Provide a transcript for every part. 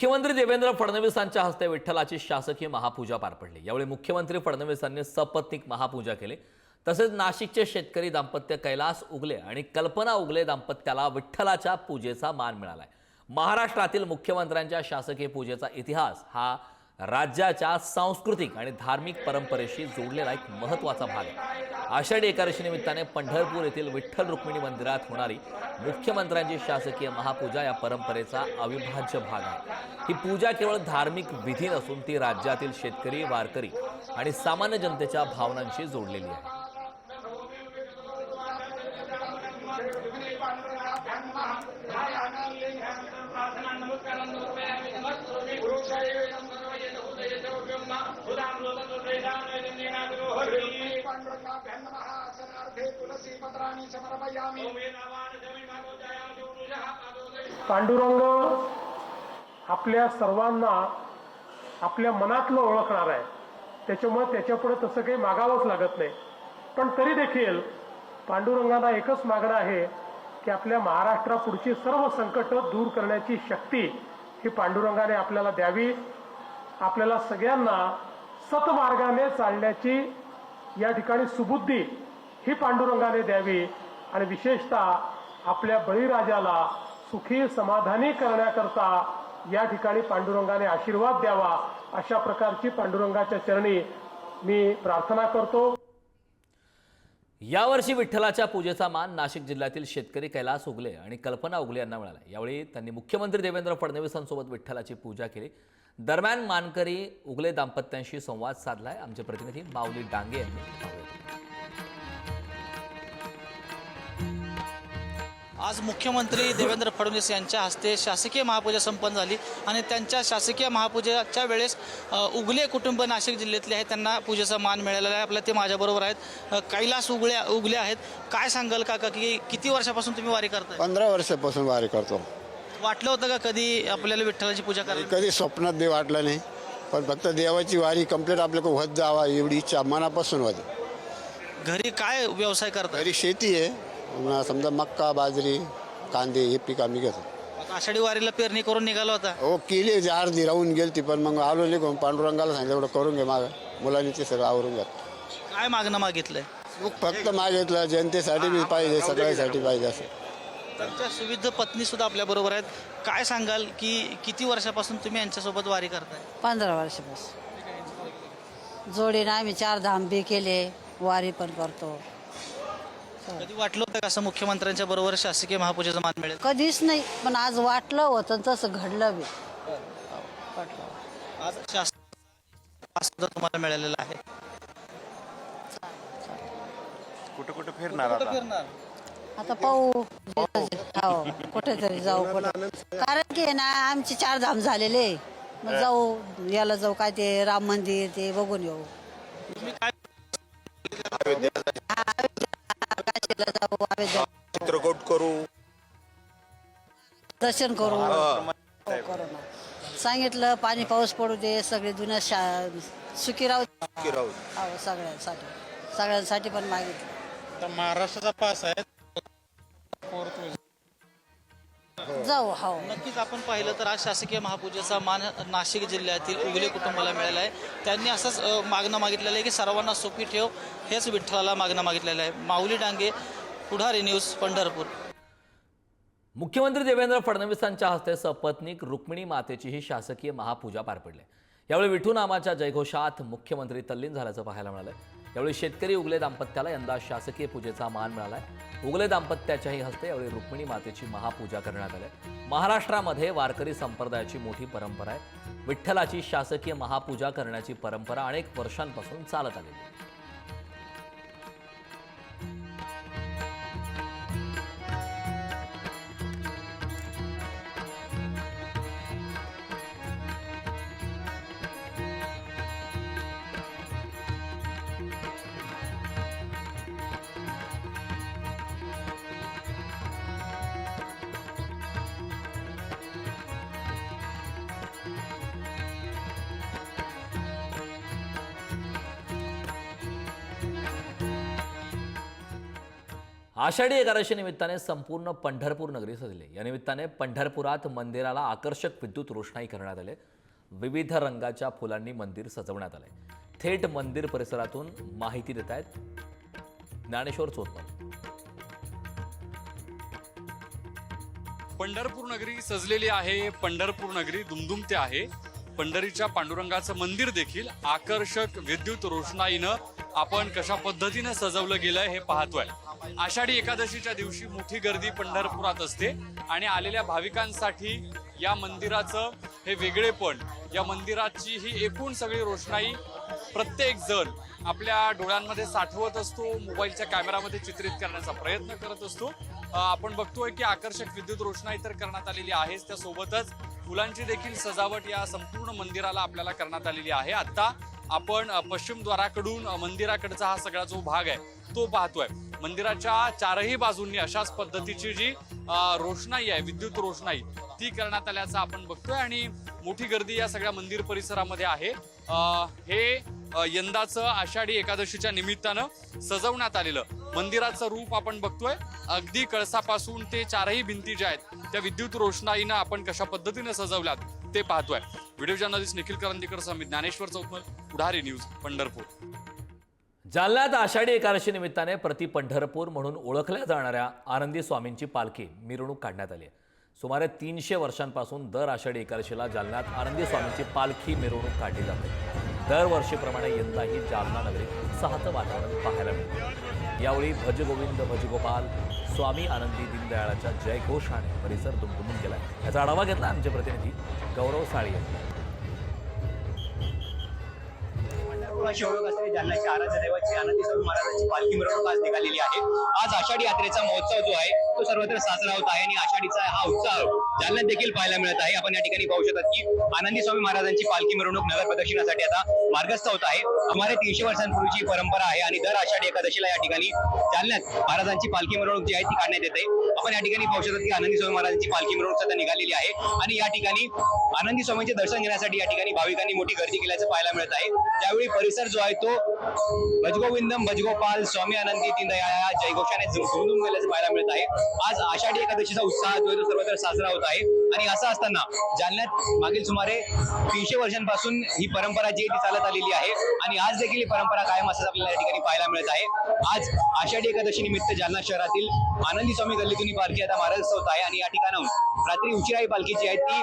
मुख्यमंत्री देवेंद्र फडणवीसांच्या हस्ते विठ्ठलाची शासकीय महापूजा पार पडली. यावेळी मुख्यमंत्री फडणवीसांनी सपत्नीक महापूजा केली. तसेच नाशिकचे शेतकरी दाम्पत्य कैलास उगले आणि कल्पना उगले दाम्पत्याला विठ्ठलाच्या पूजेचा मान मिळालाय. महाराष्ट्रातील मुख्यमंत्र्यांच्या शासकीय पूजेचा इतिहास हा राज्याच्या सांस्कृतिक आणि धार्मिक परंपरेशी जोडलेला एक महत्त्वाचा भाग आहे. आषाढी एकादशी निमित्ताने पंढरपूर येथील विठ्ठल रुक्मिणी मंदिरात होणारी मुख्यमंत्र्यांची शासकीय महापूजा या परंपरेचा अविभाज्य भाग आहे. ही पूजा केवळ धार्मिक विधी नसून ती राज्यातील शेतकरी वारकरी आणि सामान्य जनतेच्या भावनांशी जोडलेली आहे. पांडुरंग आपल्या सर्वांना आपल्या मनातलं ओळखणार आहे. त्याच्यामुळे त्याच्यापुढे तसं काही मागावंच लागत नाही. पण तरी देखील पांडुरंगाला एकच मागणं आहे की आपल्या महाराष्ट्रापुढची सर्व संकट दूर करण्याची शक्ती ही पांडुरंगाने आपल्याला द्यावी. आपल्याला सगळ्यांना सतमार्गाने चालण्याची या ठिकाणी सुबुद्धी ही पांडुरंगाने द्यावी आणि विशेषतः आपल्या बळीराजाला सुखी समाधानी करण्याकरता या ठिकाणी पांडुरंगाने आशीर्वाद द्यावा अशा प्रकारची पांडुरंगाच्या चरणी मी प्रार्थना करतो. यावर्षी विठ्ठलाच्या पूजेचा मान नाशिक जिल्ह्यातील शेतकरी कैलास उगले आणि कल्पना उगले यांना मिळाला. यावेळी त्यांनी मुख्यमंत्री देवेंद्र फडणवीसांसोबत विठ्ठलाची पूजा केली. दरम्यान मानकरी उगले दाम्पत्यांशी संवाद साधलाय. आमचे प्रतिनिधी माऊली डांगे यांनी. आज मुख्यमंत्री देवेंद्र फडणवीस यांच्या हस्ते शासकीय महापूजा संपन्न झाली आणि त्यांच्या शासकीय महापूजेच्या वेळेस उगले कुटुंब नाशिक जिल्ह्यातले आहेत. त्यांना पूजेचा मान मिळालेला आहे. आपल्या ते माझ्याबरोबर आहेत. कैलास उगले उगले आहेत. काय सांगाल काका की किती वर्षापासून तुम्ही वारी करताय? पंधरा वर्षापासून वारी करतो. वाटलं होतं का कधी आपल्याला विठ्ठलाची पूजा करायला? कधी स्वप्नात बी वाटलं नाही. पण फक्त देवाची वारी कंप्लीट आपल्याकडे होत जावा एवढी इच्छा मनापासून होती. घरी काय व्यवसाय करताय घरी शेती आहे. समजा मक्का बाजरी कांदे हे पीक आम्ही घेतो. आषाढी वारीला पेरणी करून निघाला होता. हो केली होती अर्धी राहून गेलती पण मग आलो निघून पांडुरंगाला सांगितलं एवढं करून घे मागं. मुलांनी ते सगळं आवरून घ्या काय मागणं मागितलंय? फक्त मागितलं जनतेसाठी बी पाहिजे सगळ्यासाठी पाहिजे असं. त्यांच्या सुविध पत्नी सुद्धा आपल्या बरोबर आहेत. काय सांगाल की किती वर्षापासून तुम्ही यांच्यासोबत वारी करताय? पंधरा वर्षापासून. जोडीनं आम्ही चार धाम बी केले वारी पण करतो. कधी वाटलं होतं का असं मुख्यमंत्र्यांच्या बरोबर शासकीय महापूजेचा मान मिळेल? कधीच नाही पण आज वाटलं होतं तसं घडलं बी. वाटलं आज शासन सुद्धा तुम्हाला मिळालेला आहे. कुठे कुठे फिरणार आता? फिरणार? आता पाहू. हो कुठेतरी जाऊ कुठं. कारण की ना आमचे चार धाम झालेले मग जाऊ. याला जाऊ. काय ते राम मंदिर ते बघून येऊ. तुम्ही काय काशीला जाऊ अयोध्या चित्रकूट करू. दर्शन करू. हो, करू ना सांगितलं पाणी पाऊस पडू दे सगळे जुन्या शा सुखी राहू दे. की राहू हो सगळ्यांसाठी. सगळ्यांसाठी पण मागितलं. तर महाराष्ट्राचा पास आहे जाऊ हो. नक्कीच आपण पाहिलं तर आज शासकीय महापूजेचा मान नाशिक जिल्ह्यातील उगले कुटुंबाला मिळाला आहे त्यांनी असंच मागणं मागितलेलं आहे की सर्वांना सुखी ठेव हेच विठ्ठलाला मागणं मागितलेलं आहे. माऊली डांगे पुढारी न्यूज पंढरपूर. मुख्यमंत्री देवेंद्र फडणवीसांच्या हस्ते सपत्नीक रुक्मिणी मातेची ही शासकीय महापूजा पार पडली. यावेळी विठू नामाच्या जयघोषात मुख्यमंत्री तल्लीन झाल्याचं पाहायला मिळालं. यावेळी शेतकरी उगले दाम्पत्याला यंदा शासकीय पूजेचा मान मिळालाय. उगले दाम्पत्याच्याही हस्ते यावेळी रुक्मिणी मातेची महापूजा करण्यात आली. महाराष्ट्रामध्ये वारकरी संप्रदायाची मोठी परंपरा आहे. विठ्ठलाची शासकीय महापूजा करण्याची परंपरा अनेक वर्षांपासून चालत आलेली आषाढी एकादशी निमित्ताने संपूर्ण पंढरपूर नगरी सजली. या निमित्ताने पंढरपुरात मंदिराला आकर्षक विद्युत रोषणाई करण्यात आले. विविध रंगाच्या फुलांनी मंदिर सजवण्यात आले. थेट मंदिर परिसरातून माहिती देत आहेत ज्ञानेश्वर चोतमल पंढरपूर नगरी सजलेली आहे. पंढरपूर नगरी दुमदुमते आहे. पंढरीच्या पांडुरंगाचं मंदिर देखील आकर्षक विद्युत रोषणाईनं आपण कशा पद्धतीनं सजवलं गेलंय हे पाहतोय. आषाढी एकादशीच्या दिवशी मोठी गर्दी पंढरपुरात असते आणि आलेल्या भाविकांसाठी या मंदिराचं हे वेगळेपण या मंदिराची ही एकूण सगळी रोषणाई प्रत्येक जण आपल्या डोळ्यांमध्ये साठवत असतो मोबाईलच्या कॅमेरामध्ये चित्रित करण्याचा प्रयत्न करत असतो. आपण बघतोय की आकर्षक विद्युत रोषणाई तर करण्यात आलेली आहेच. त्यासोबतच फुलांची देखील सजावट या संपूर्ण मंदिराला आपल्याला करण्यात आलेली आहे. आता आपण पश्चिमद्वाराकडून मंदिराकडचा हा सगळा जो भाग आहे तो पाहतोय. मंदिराच्या चारही बाजूंनी अशाच पद्धतीची जी रोषणाई आहे विद्युत रोषणाई ती करण्यात आल्याचं आपण बघतोय आणि मोठी गर्दी या सगळ्या मंदिर परिसरामध्ये आहे. हे यंदाचं आषाढी एकादशीच्या निमित्तानं सजवण्यात आलेलं मंदिराचं रूप आपण बघतोय. अगदी कळसापासून ते चारही भिंती ज्या आहेत त्या विद्युत रोषणाईनं आपण कशा पद्धतीने सजवल्यात ते पाहतोय. व्हिडिओ जर्नलिस्ट निखिल करंदीकर मी ज्ञानेश्वर चौतमल पुढारी न्यूज पंढरपूर. जालन्यात आषाढी एकादशी निमित्ताने प्रति पंढरपूर म्हणून ओळखल्या जाणाऱ्या आनंदी स्वामींची पालखी मिरवणूक काढण्यात आली आहे. सुमारे तीनशे वर्षांपासून दर आषाढी एकादशीला जालन्यात आनंदी स्वामींची पालखी मिरवणूक काढली जाते. दरवर्षीप्रमाणे यंदाही जालना नगरीत उत्साहाचं वातावरण पाहायला मिळतं. यावेळी भजगोविंद भजगोपाल स्वामी आनंदी दीनदयाळाच्या जयघोषाने परिसर दुमदुमून गेला याचा आढावा घेतला आमचे प्रतिनिधी गौरव साळी यांनी पंढरपुराची शिवयोग असलेली जालन्याची आराध्य देवाची आनंदी स्वामी महाराजांची पालखी मिरवणूक आज निघालेली आहे. आज आषाढी यात्रेचा महोत्सव जो आहे तो सर्वत्र साजरा होत आहे आणि आषाढीचा हा उत्साह जालन्यात देखील पाहायला मिळत आहे आपण या ठिकाणी पाहू शकतात की आनंदी स्वामी महाराजांची पालखी मिरवणूक नगर प्रदक्षिणासाठी आता मार्गस्थ होत आहे. सुमारे तीनशे वर्षांपूर्वीची परंपरा आहे आणि दर आषाढी एकादशीला या ठिकाणी जालन्यात महाराजांची पालखी मिरवणूक जी आहे ती काढण्यात येते. आपण या ठिकाणी पाहू शकतात की आनंदी स्वामी महाराजांची पालखी मिरवणूक सध्या निघालेली आहे आणि या ठिकाणी आनंदी स्वामींचे दर्शन घेण्यासाठी या ठिकाणी भाविकांनी मोठी गर्दी केल्याचं पाहायला मिळत आहे. त्यावेळी परिसर जो आहे तो भजगोविंदम भजगोपाल स्वामी आनंदी दीनदयाळ या जयघोषाने झुंजून गेल्याचं पाहायला मिळत आहे. आज आषाढी एकादशीचा उत्साह जो आहे तो सर्वत्र साजरा होत आहे. आणि असं असताना जालन्यात मागील सुमारे तीनशे वर्षांपासून ही परंपरा जी ती चालत आलेली आहे. आणि आज देखील ही परंपरा कायम असं आपल्याला या ठिकाणी पाहायला मिळत आहे. आज आषाढी एकादशी निमित्त जालना शहरातील आनंदी स्वामी गल्लीतून ही पालखी आता महाराज होत आहे. आणि या ठिकाणाहून रात्री उशिरा ही पालखी जी आहे ती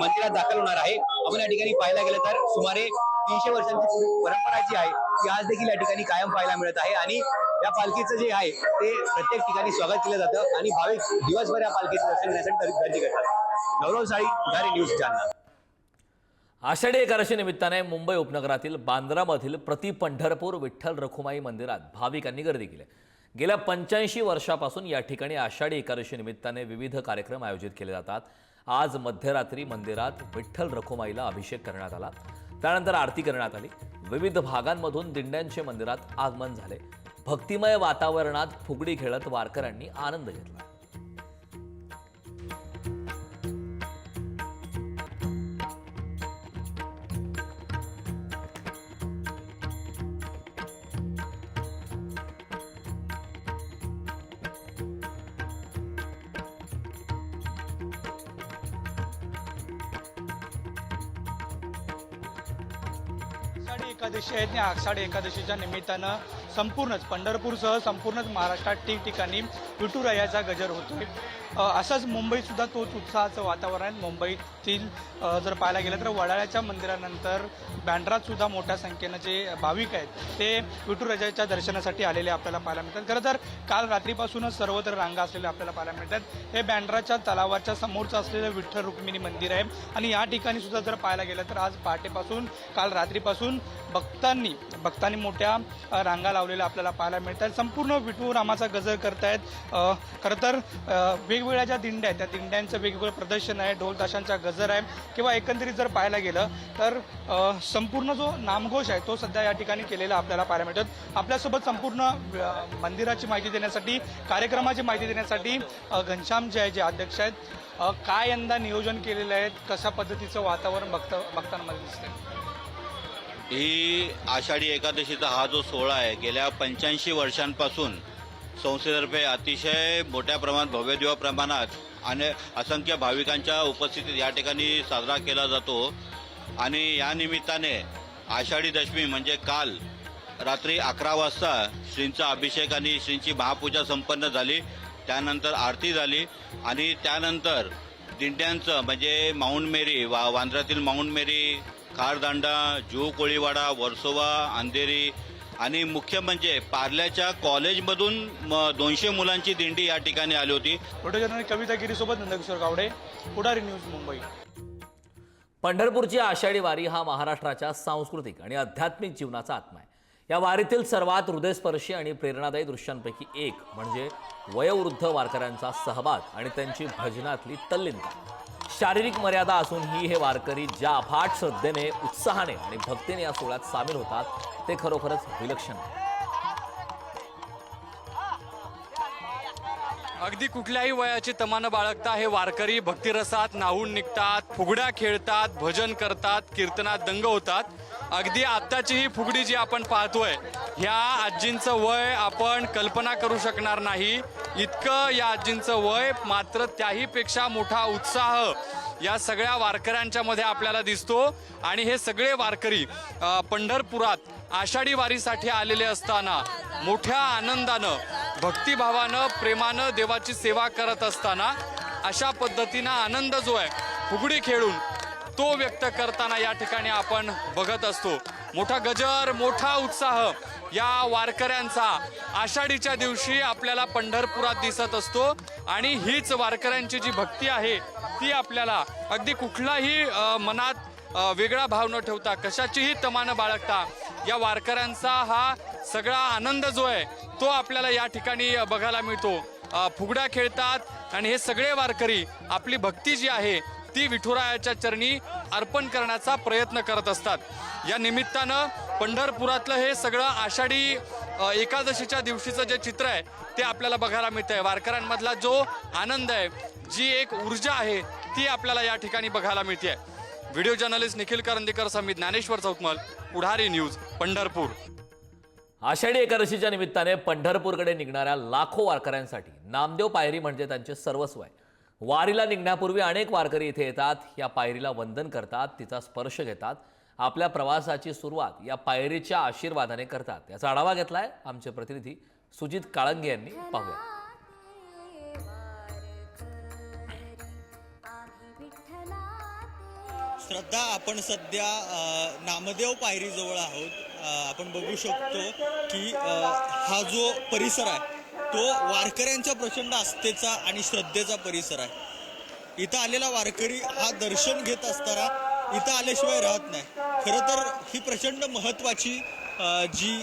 मंदिरात दाखल होणार आहे. आपण या ठिकाणी पाहायला गेलं तर सुमारे तीनशे वर्षांची परंपरा जी आहे ती आज देखील या ठिकाणी कायम पाहायला मिळत आहे. आणि या पालखीचं जे आहे ते प्रत्येक ठिकाणी स्वागत केलं जातं आणि भाविक दिवसभर या पालखीचं दर्शन घेण्यासाठी गर्दी- करतात. गौरव साळी गाडी न्यूज चॅनल आषाढी एकादशी निमित्ताने मुंबई उपनगरातील बांद्रामधील प्रति पंढरपूर विठ्ठल रखुमाई मंदिरात भाविकांनी गर्दी केली. गेल्या पंच्याऐंशी वर्षापासून या ठिकाणी आषाढी एकादशी निमित्ताने विविध कार्यक्रम आयोजित केले जातात. आज मध्यरात्री मंदिरात विठ्ठल रखुमाईला अभिषेक करण्यात आला. त्यानंतर आरती करण्यात आली. विविध भागांमधून दिंड्यांचे मंदिरात आगमन झाले. भक्तिमय वातावरणात फुगडी खेळत वारकऱ्यांनी आनंद घेतला. आषाढी आषाढी एकादशीच्या निमित्तानं संपूर्णच पंढरपूरसह संपूर्णच महाराष्ट्रात ठिकठिकाणी विठुरायाचा गजर होतोय. अ, असंच मुंबईसुद्धा तोच उत्साहाचं वातावरण आहे. मुंबईतील जर पाहायला गेलं तर वडाळ्याच्या मंदिरानंतर बँड्रातसुद्धा मोठ्या संख्येनं जे भाविक आहेत ते विठुराजाच्या दर्शनासाठी आलेले आपल्याला पाहायला मिळतात. खरं तर काल रात्रीपासूनच सर्वत्र रांगा असलेल्या आपल्याला पाहायला मिळतात. हे बँड्राच्या तलावाच्या समोरचं असलेलं विठ्ठल रुक्मिणी मंदिर आहे. आणि या ठिकाणी सुद्धा जर पाहायला गेलं तर आज पहाटेपासून काल रात्रीपासून भक्तांनी भक्तांनी मोठ्या रांगा लावलेल्या आपल्याला पाहायला मिळतात. संपूर्ण विठू रामाचा गजर करतायत खरं तर वेगवेगळ्या ज्या दिंड्या आहेत त्या दिंड्यांचं वेगवेगळं प्रदर्शन आहे ढोल ताशांचा गजर आहे किंवा एकंदरीत जर पाहायला गेलं तर संपूर्ण जो नामघोष आहे तो सध्या या ठिकाणी केलेला आपल्याला पाहायला मिळतात आपल्यासोबत संपूर्ण मंदिराची माहिती देण्यासाठी कार्यक्रमाची माहिती देण्यासाठी घनश्याम जे आहे जे अध्यक्ष आहेत. काय यंदा नियोजन केलेलं आहे कशा पद्धतीचं वातावरण बघता बघताना मला दिसतंय? ही आषाढी एकादशीचा हा जो सोहळा आहे गेल्या पंच्याऐंशी वर्षांपासून संस्थेतर्फे अतिशय मोठ्या प्रमाणात भव्यदिव्य प्रमाणात आणि असंख्य भाविकांच्या उपस्थितीत या ठिकाणी साजरा केला जातो. आणि या निमित्ताने आषाढी दशमी म्हणजे काल रात्री अकरा वाजता श्रींचा अभिषेक आणि श्रींची महापूजा संपन्न झाली. त्यानंतर आरती झाली आणि त्यानंतर दिंड्यांचं म्हणजे माऊंट मेरी वा वांद्र्यातील माऊंट मेरी खारदांडा जुहू कोळीवाडा वर्सोवा अंधेरी आणि मुख्य म्हणजे पार्ल्याच्या कॉलेजमधून दोनशे मुलांची दिंडी या ठिकाणी आली होती. फोटो कविता गिरीसोबत नंदकिशोर गावडे पुढारी न्यूज मुंबई. पंढरपूरची आषाढी वारी हा महाराष्ट्राच्या सांस्कृतिक आणि आध्यात्मिक जीवनाचा आत्मा आहे. या वारीतील सर्वात हृदयस्पर्शी आणि प्रेरणादायी दृश्यांपैकी एक म्हणजे वयोवृद्ध वारकऱ्यांचा सहभाग आणि त्यांची भजनातली तल्लीनता. शारीरिक मर्यादा असूनही हे वारकरी ज्या अफाट श्रद्धेने उत्साहाने आणि भक्तीने या सोहळ्यात सामील होतात ते खरोखरच विलक्षण आहे. अगदी कुठल्याही वयाची तमानं बाळगता हे वारकरी भक्तिरसात नाहून निघतात फुगड्या खेळतात भजन करतात कीर्तनात दंग होतात. अगदी आत्ताची ही फुगडी जी आपण पाहतोय ह्या आजींचं वय आपण कल्पना करू शकणार नाही. इतकं या आजींचं वय मात्र त्याहीपेक्षा मोठा उत्साह या सगळ्या वारकऱ्यांच्या मध्ये आपल्याला दिसतो. आणि हे सगळे वारकरी पंढरपुरात आषाढी वारीसाठी आलेले असताना मोठ्या आनंदानं भक्तिभावानं प्रेमानं देवाची सेवा करत असताना अशा पद्धतीनं आनंद जो आहे फुगडी खेळून तो व्यक्त करताना या ठिकाणी आपण बघत असतो. मोठा गजर मोठा उत्साह या वारकऱ्यांचा. आषाढीच्या दिवशी आपल्याला पंढरपुरात दिसत असतो आणि हीच वारकऱ्यांची जी भक्ती आहे ती आपल्याला अगदी कुठलाही मनात वेगळा भाव न ठेवता कशाचीही तमानं बाळगता या वारकऱ्यांचा हा सगळा आनंद जो आहे तो आपल्याला या ठिकाणी बघायला मिळतो. फुगड्या खेळतात आणि हे सगळे वारकरी आपली भक्ती जी आहे ती विठुरायाच्या चरणी अर्पण करण्याचा प्रयत्न करत असतात. या निमित्तानं पंढरपुरातलं हे सगळं आषाढी एकादशीच्या दिवशीचं जे चित्र आहे ते आपल्याला बघायला मिळतं आहे वारकऱ्यांमधला जो आनंद आहे जी एक ऊर्जा आहे ती आपल्याला या ठिकाणी बघायला मिळते व्हिडिओ जर्नलिस्ट निखिल करंदीकर समित ज्ञानेश्वर चौकमल पुढारी न्यूज पंढरपूर. आषाढी एकादशीच्या निमित्ताने पंढरपूरकडे निघणाऱ्या लाखो वारकऱ्यांसाठी नामदेव पायरी म्हणजे त्यांचे सर्वस्व आहे. वारीला निघण्यापूर्वी अनेक वारकरी इथे येतात या पायरीला वंदन करतात तिचा स्पर्श घेतात आपल्या प्रवासाची सुरुवात या पायरीच्या आशीर्वादाने करतात. याचा आढावा घेतलाय आमचे प्रतिनिधी सुजित काळंगे यांनी पाहूया. श्रद्धा आपण सध्या नामदेव पायरीजवळ आहोत. आपण बघू शकतो की हा जो परिसर आहे तो वारकऱ्यांच्या प्रचंड आस्थेचा आणि श्रद्धेचा परिसर आहे. इथं आलेला वारकरी हा दर्शन घेत असताना इथं आल्याशिवाय राहत नाही. खरं तर ही प्रचंड महत्त्वाची जी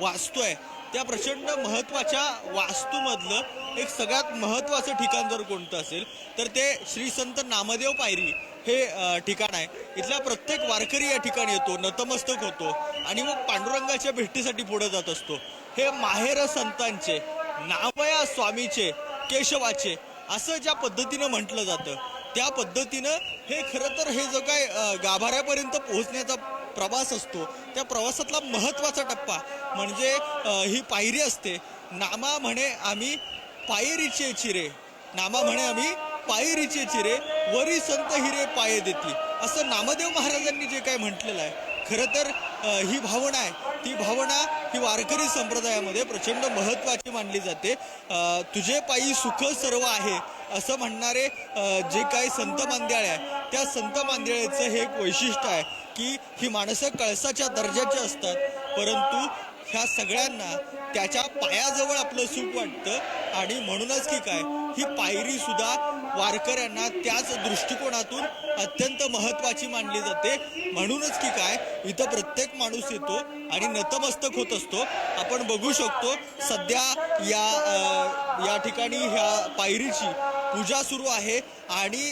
वास्तू आहे त्या प्रचंड महत्त्वाच्या वास्तूमधलं एक सगळ्यात महत्त्वाचं ठिकाण जर कोणतं असेल तर ते श्री संत नामदेव पायरी हे ठिकाण आहे. इथला प्रत्येक वारकरी या ठिकाणी येतो नतमस्तक होतो आणि मग पांडुरंगाच्या भेटीसाठी पुढे जात असतो. हे माहेर संतांचे नावया स्वामीचे केशवाचे असं ज्या पद्धतीनं म्हटलं जातं त्या पद्धतीनं हे खरं तर हे जो काय गाभाऱ्यापर्यंत पोहोचण्याचा प्रवास असतो त्या प्रवासातला महत्त्वाचा टप्पा म्हणजे ही पायरी असते. नामा म्हणे आम्ही पायरीचे चिरे. नामा म्हणे आम्ही पायरीचे चिरे वरी संत हिरे पाये देती. असं नामदेव महाराजांनी जे काय म्हटलेलं आहे खरं तर ही भावना आहे. ती भावना ही वारकरी संप्रदायामध्ये प्रचंड महत्त्वाची मानली जाते. तुझे पायी सुख सर्व आहे असं म्हणणारे जे काही संत मांद्याळे आहे त्या संत मांद्याळेचं हे एक वैशिष्ट्य आहे की ही माणसं कळसाच्या दर्जाची असतात परंतु ह्या सगळ्यांना त्याच्या पायाजवळ आपलं सुख वाटतं आणि म्हणूनच की काय ही पायरी सुद्धा वारकऱ्यांना त्याच दृष्टिकोनातून अत्यंत महत्वाची मानली जाते. म्हणूनच की काय इथं प्रत्येक माणूस येतो आणि नतमस्तक होत असतो. आपण बघू शकतो सध्या या या ठिकाणी ह्या पायरीची पूजा सुरू आहे आणि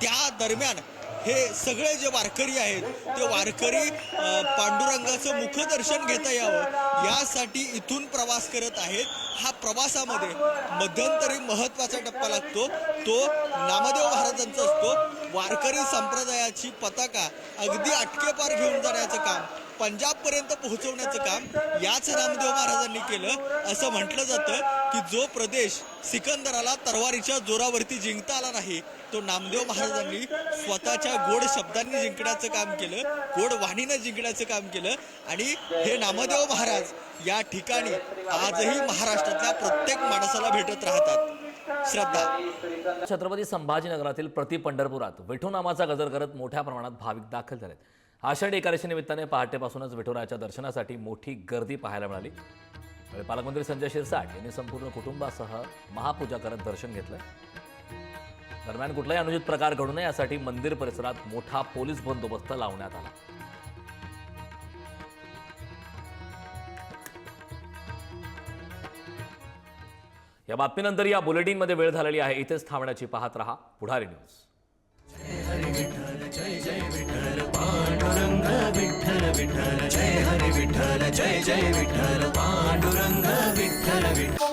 त्या दरम्यान हे सगळे जे वारकरी आहेत ते वारकरी पांडुरंगाचं मुखदर्शन घेता यावं यासाठी इथून प्रवास करत आहेत. हा प्रवासामध्ये मध्यंतरी महत्त्वाचा टप्पा लागतो. तो नामदेव महाराजांचा असतो. वारकरी संप्रदायाची पताका अगदी अटकेपार घेऊन जाण्याचं काम पंजाबपर्यंत पोहोचवण्याचं काम याच नामदेव महाराजांनी केलं. असं म्हटलं जातं की जो प्रदेश सिकंदराला तरवारीच्या जोरावरती जिंकता आला नाही तो नामदेव महाराजांनी स्वतःच्या गोड शब्दांनी जिंकण्याचं काम केलं गोड वाणीनं जिंकण्याचं काम केलं. आणि हे नामदेव महाराज या ठिकाणी आजही महाराष्ट्रातल्या प्रत्येक माणसाला भेटत राहतात. श्रद्धा. छत्रपती संभाजीनगरातील प्रति पंढरपुरात विठू नामाचा गजर करत मोठ्या प्रमाणात भाविक दाखल झालेत. आषाढी एकादशी निमित्ताने पहाटेपासूनच विठुरायाच्या दर्शनासाठी मोठी गर्दी पाहायला मिळाली. पालकमंत्री संजय शिरसाट यांनी संपूर्ण कुटुंबासह महापूजा करत दर्शन घेतलं. दरम्यान कुठलाही अनुचित प्रकार घडू नये यासाठी मंदिर परिसरात मोठा पोलीस बंदोबस्त लावण्यात आला. या बातमीनंतर या बुलेटिनमध्ये वेळ झालेली आहे. इथेच थांबण्याची पाहत रहा पुढारी न्यूज. पांडुरंग विठ्ठल विठ्ठल जय हरी विठ्ठल जय जय विठ्ठल पांडुरंग विठ्ठल विठ्ठल.